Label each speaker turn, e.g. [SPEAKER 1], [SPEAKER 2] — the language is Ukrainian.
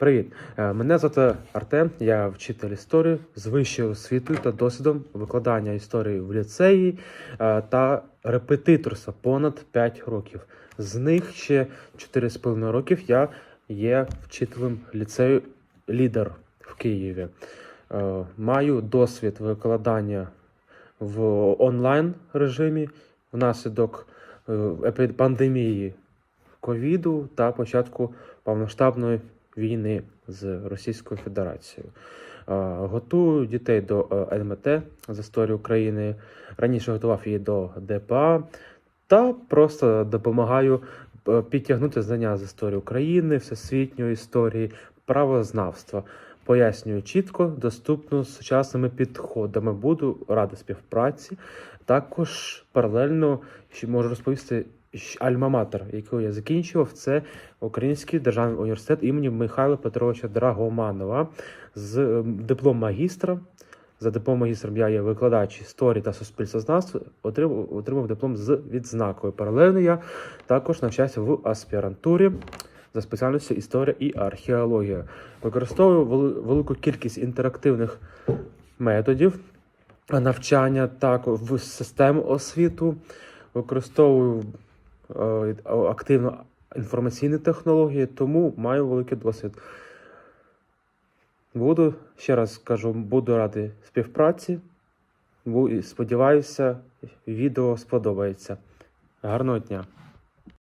[SPEAKER 1] Привіт! Е, Мене звати Артем, я вчитель історії з вищою освітою та досвідом викладання історії в ліцеї е, та репетиторства понад 5 років. З них ще 4,5 років я є вчителем ліцею лідер в Києві. Е, Маю досвід викладання в онлайн режимі внаслідок пандемії ковіду та початку повномасштабної війни з Російською Федерацією. Е, Готую дітей до е, НМТ з історії України. Раніше готував її до ДПА та просто допомагаю е, підтягнути знання з історії України, всесвітньої історії, правознавства. Пояснюю чітко, доступно з сучасними підходами. Буду радий співпраці. Також паралельно можу розповісти альма-матер, яку я закінчував, це Український державний університет імені Михайла Петровича Драгоманова з ем, диплом магістра. За диплом магістром я є викладач історії та суспільствознавства, отримав, отримав диплом з відзнакою. Паралельно я також навчався в аспірантурі за спеціальністю історія і археологія. Використовую велику кількість інтерактивних методів навчання також в систему освіту. Використовую е, активно інформаційні технології, тому маю великий досвід. Буду, ще раз кажу, буду радий співпраці. Сподіваюся, відео сподобається. Гарного дня!